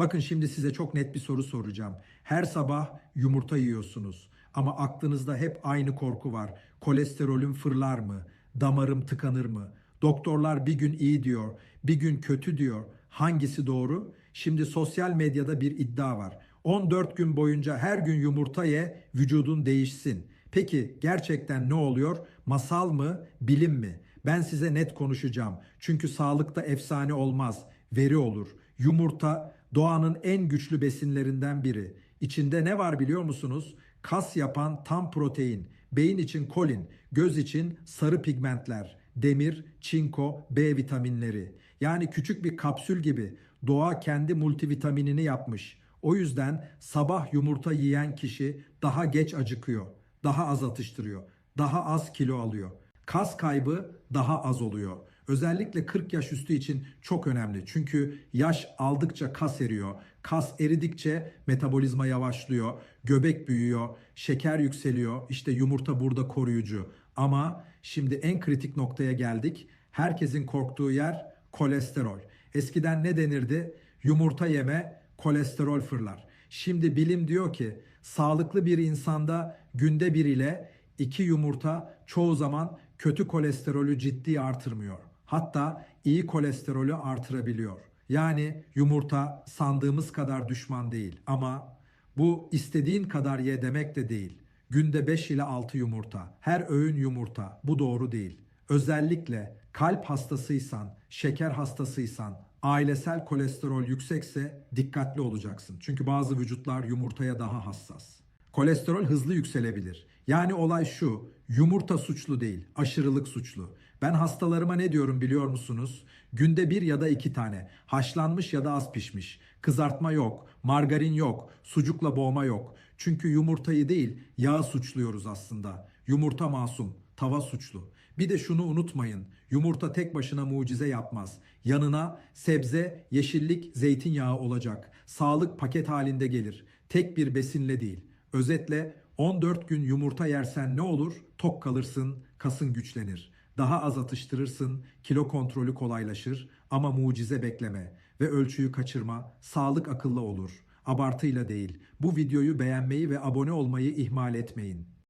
Bakın şimdi size çok net bir soru soracağım. Her sabah yumurta yiyorsunuz ama aklınızda hep aynı korku var. Kolesterolüm fırlar mı? Damarım tıkanır mı? Doktorlar bir gün iyi diyor, bir gün kötü diyor. Hangisi doğru? Şimdi sosyal medyada bir iddia var. 14 gün boyunca her gün yumurta ye, vücudun değişsin. Peki gerçekten ne oluyor? Masal mı, bilim mi? Ben size net konuşacağım. Çünkü sağlıkta efsane olmaz, veri olur. Yumurta doğanın en güçlü besinlerinden biri. İçinde ne var biliyor musunuz? Kas yapan tam protein, beyin için kolin, göz için sarı pigmentler, demir, çinko, B vitaminleri. Yani küçük bir kapsül gibi doğa kendi multivitaminini yapmış. O yüzden sabah yumurta yiyen kişi daha geç acıkıyor, daha az atıştırıyor, daha az kilo alıyor. Kas kaybı daha az oluyor. Özellikle 40 yaş üstü için çok önemli. Çünkü yaş aldıkça kas eriyor. Kas eridikçe metabolizma yavaşlıyor, göbek büyüyor, şeker yükseliyor. İşte yumurta burada koruyucu. Ama şimdi en kritik noktaya geldik. Herkesin korktuğu yer kolesterol. Eskiden ne denirdi? Yumurta yeme, kolesterol fırlar. Şimdi bilim diyor ki sağlıklı bir insanda günde bir ile iki yumurta çoğu zaman kötü kolesterolü ciddi artırmıyor. Hatta iyi kolesterolü artırabiliyor. Yani yumurta sandığımız kadar düşman değil ama bu istediğin kadar ye demek de değil. Günde 5 ile 6 yumurta, her öğün yumurta. Bu doğru değil. Özellikle kalp hastasıysan, şeker hastasıysan, ailesel kolesterol yüksekse dikkatli olacaksın. Çünkü bazı vücutlar yumurtaya daha hassas. Kolesterol hızlı yükselebilir. Yani olay şu, yumurta suçlu değil, aşırılık suçlu. Ben hastalarıma ne diyorum biliyor musunuz? Günde bir ya da iki tane, haşlanmış ya da az pişmiş. Kızartma yok, margarin yok, sucukla boğma yok. Çünkü yumurtayı değil, yağı suçluyoruz aslında. Yumurta masum, tava suçlu. Bir de şunu unutmayın. Yumurta tek başına mucize yapmaz. Yanına sebze, yeşillik, zeytinyağı olacak. Sağlık paket halinde gelir. Tek bir besinle değil. Özetle 14 gün yumurta yersen ne olur? Tok kalırsın, kasın güçlenir. Daha az atıştırırsın, kilo kontrolü kolaylaşır ama mucize bekleme ve ölçüyü kaçırma. Sağlık akıllı olur. Abartıyla değil. Bu videoyu beğenmeyi ve abone olmayı ihmal etmeyin.